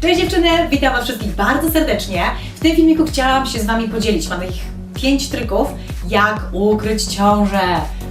Cześć dziewczyny, witam Was wszystkich bardzo serdecznie. W tym filmiku chciałam się z Wami podzielić. Mam ich 5 trików, jak ukryć ciążę.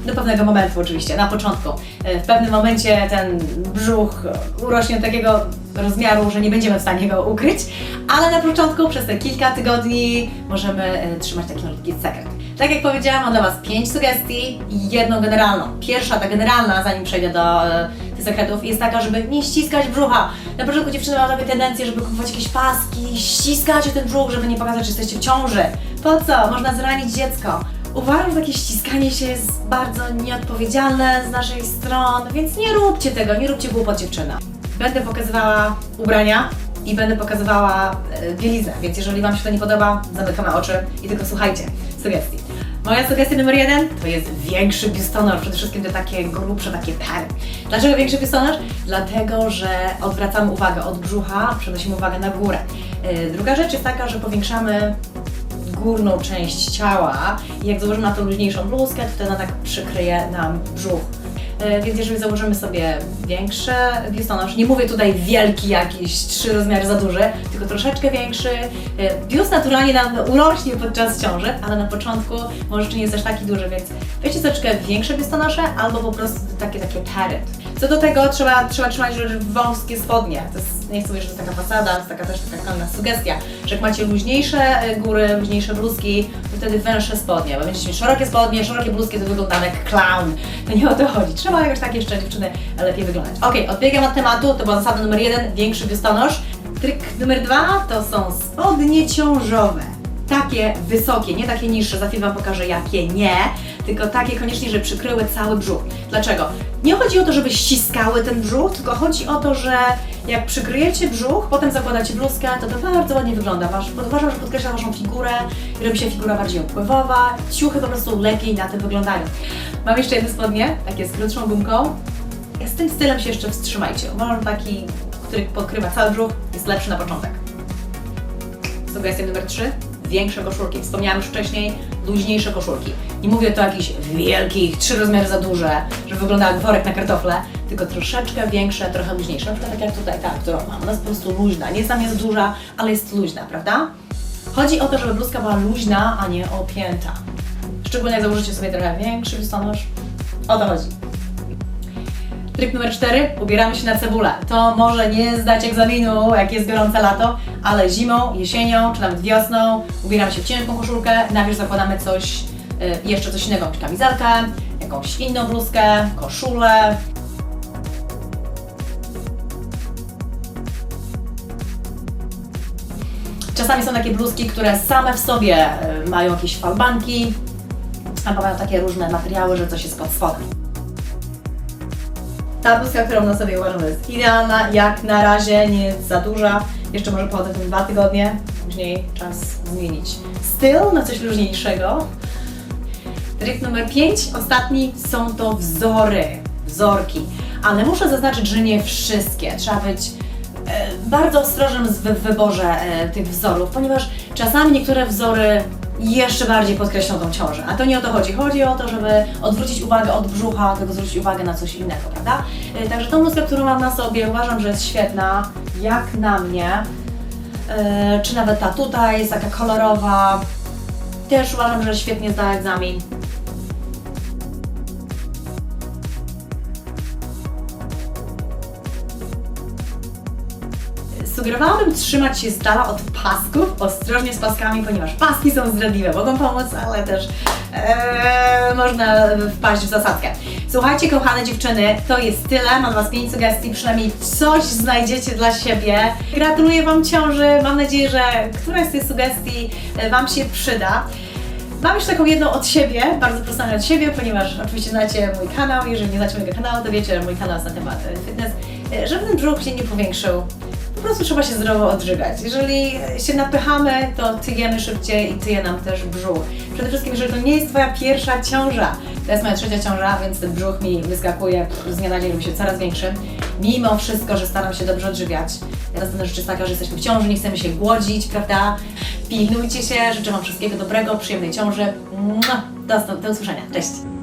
Do pewnego momentu oczywiście, na początku. E, W pewnym momencie ten brzuch urośnie do takiego rozmiaru, że nie będziemy w stanie go ukryć, ale na początku przez te kilka tygodni możemy e, trzymać taki malutki sekret. Tak jak powiedziałam, mam dla Was 5 sugestii i jedną generalną. Pierwsza, ta generalna, zanim przejdę do e, sekretów, jest taka, żeby nie ściskać brzucha. Na początku dziewczyny mają takie tendencje, żeby kupować jakieś paski, ściskać ten brzuch, żeby nie pokazać, że jesteście w ciąży. Po co? Można zranić dziecko. Uważam, że takie ściskanie się jest bardzo nieodpowiedzialne z naszej strony, więc nie róbcie tego, nie róbcie głupot dziewczyna. Będę pokazywała ubrania i będę pokazywała e, bieliznę, więc jeżeli Wam się to nie podoba, zamykamy oczy i tylko słuchajcie sugestii. Moja sugestia numer jeden to jest większy biustonosz, przede wszystkim te takie grubsze, takie pery. Dlaczego większy biustonosz? Dlatego, że odwracamy uwagę od brzucha, przenosimy uwagę na górę. E, Druga rzecz jest taka, że powiększamy górną część ciała i jak założymy na to luźniejszą bluzkę, to ona tak przykryje nam brzuch. E, Więc jeżeli założymy sobie większy biustonosz, nie mówię tutaj wielki jakiś, trzy rozmiary za duży, tylko troszeczkę większy. E, Biust naturalnie nam urośnie podczas ciąży, ale na początku może nie jest aż taki duży, więc weźcie troszeczkę większe biustonosze albo po prostu takie takie parent. Co do tego trzeba, trzeba trzymać wąskie spodnie. To jest, nie chcę mówić, że to taka fasada, to jest taka też taka kalna sugestia, że jak macie luźniejsze e, góry, luźniejsze bluzki, to wtedy węższe spodnie, bo będziecie mieć szerokie spodnie, szerokie bluzki, to wyglądamy jak clown. To nie o to chodzi. Trzeba jakoś tak jeszcze dziewczyny lepiej wyglądać. Okej, odbiegam od tematu, to była zasada numer jeden, większy biustonosz. Trik numer dwa to są spodnie ciążowe. Takie wysokie, nie takie niższe, za chwilę Wam pokażę jakie nie, tylko takie koniecznie, żeby przykryły cały brzuch. Dlaczego? Nie chodzi o to, żeby ściskały ten brzuch, tylko chodzi o to, że jak przykryjecie brzuch, potem zakładacie bluzkę, to to bardzo ładnie wygląda. Uważam, że podkreśla Waszą figurę robi się figura bardziej upływowa. Ciuchy po prostu lepiej na tym wyglądają. Mam jeszcze jedne spodnie, takie z krótszą gumką. Z tym stylem się jeszcze wstrzymajcie. Uważam, że taki, który pokrywa cały brzuch, jest lepszy na początek. Sugestia numer 3. Większe koszulki. Wspomniałam już wcześniej, luźniejsze koszulki. Nie mówię to jakichś wielkich, trzy rozmiary za duże, że wygląda jak worek na kartofle, tylko troszeczkę większe, trochę luźniejsze. Na przykład tak jak tutaj ta, którą mam. Ona jest po prostu luźna. Nie jest jest duża, ale jest luźna, prawda? Chodzi o to, żeby bluzka była luźna, a nie opięta. Szczególnie jak założycie sobie trochę większy biustonosz. O to chodzi. Trik numer 4. Ubieramy się na cebulę. To może nie zdać egzaminu, jak jest gorące lato, ale zimą, jesienią, czy nawet wiosną ubieramy się w cienką koszulkę, najpierw zakładamy coś, y, jeszcze coś innego, czy kamizelkę, jakąś inną bluzkę, koszulę. Czasami są takie bluzki, które same w sobie y, mają jakieś falbanki, albo mają takie różne materiały, że coś jest pod spodem. Ta bluzka, którą na sobie uważam, jest idealna, jak na razie nie jest za duża. Jeszcze może pochodzę w tym dwa tygodnie, później czas zmienić styl na coś luźniejszego. Trik numer 5, ostatni, są to wzory, wzorki. Ale muszę zaznaczyć, że nie wszystkie. Trzeba być e, bardzo ostrożnym w wyborze e, tych wzorów, ponieważ czasami niektóre wzory jeszcze bardziej podkreślą tą ciążę. A to nie o to chodzi. Chodzi o to, żeby odwrócić uwagę od brzucha, tylko zwrócić uwagę na coś innego, prawda? E, Także tą bluzkę, którą mam na sobie, uważam, że jest świetna, jak na mnie. E, Czy nawet ta tutaj jest taka kolorowa. Też uważam, że świetnie zdała egzamin. Sugerowałabym trzymać się z dala od pasków, ostrożnie z paskami, ponieważ paski są zdradliwe, mogą pomóc, ale też e, można wpaść w zasadzkę. Słuchajcie, kochane dziewczyny, to jest tyle. Mam Was 5 sugestii, przynajmniej coś znajdziecie dla siebie. Gratuluję Wam ciąży. Mam nadzieję, że któraś z tych sugestii e, Wam się przyda. Mam już taką jedną od siebie, bardzo prostą od siebie, ponieważ oczywiście znacie mój kanał. Jeżeli nie znacie mojego kanału, to wiecie, że mój kanał jest na temat fitness. Żeby ten brzuch się nie powiększył, po prostu trzeba się zdrowo odżygać. Jeżeli się napychamy, to tyjemy szybciej i tyje nam też brzuch. Przede wszystkim, jeżeli to nie jest Twoja pierwsza ciąża, to jest moja trzecia ciąża, więc ten brzuch mi wyskakuje z dnia na dzień, robi się coraz większy. Mimo wszystko, że staram się dobrze odżywiać. Następna rzecz jest taka, że jesteśmy w ciąży, nie chcemy się głodzić, prawda? Pilnujcie się, życzę Wam wszystkiego dobrego, przyjemnej ciąży. Do, do usłyszenia. Cześć!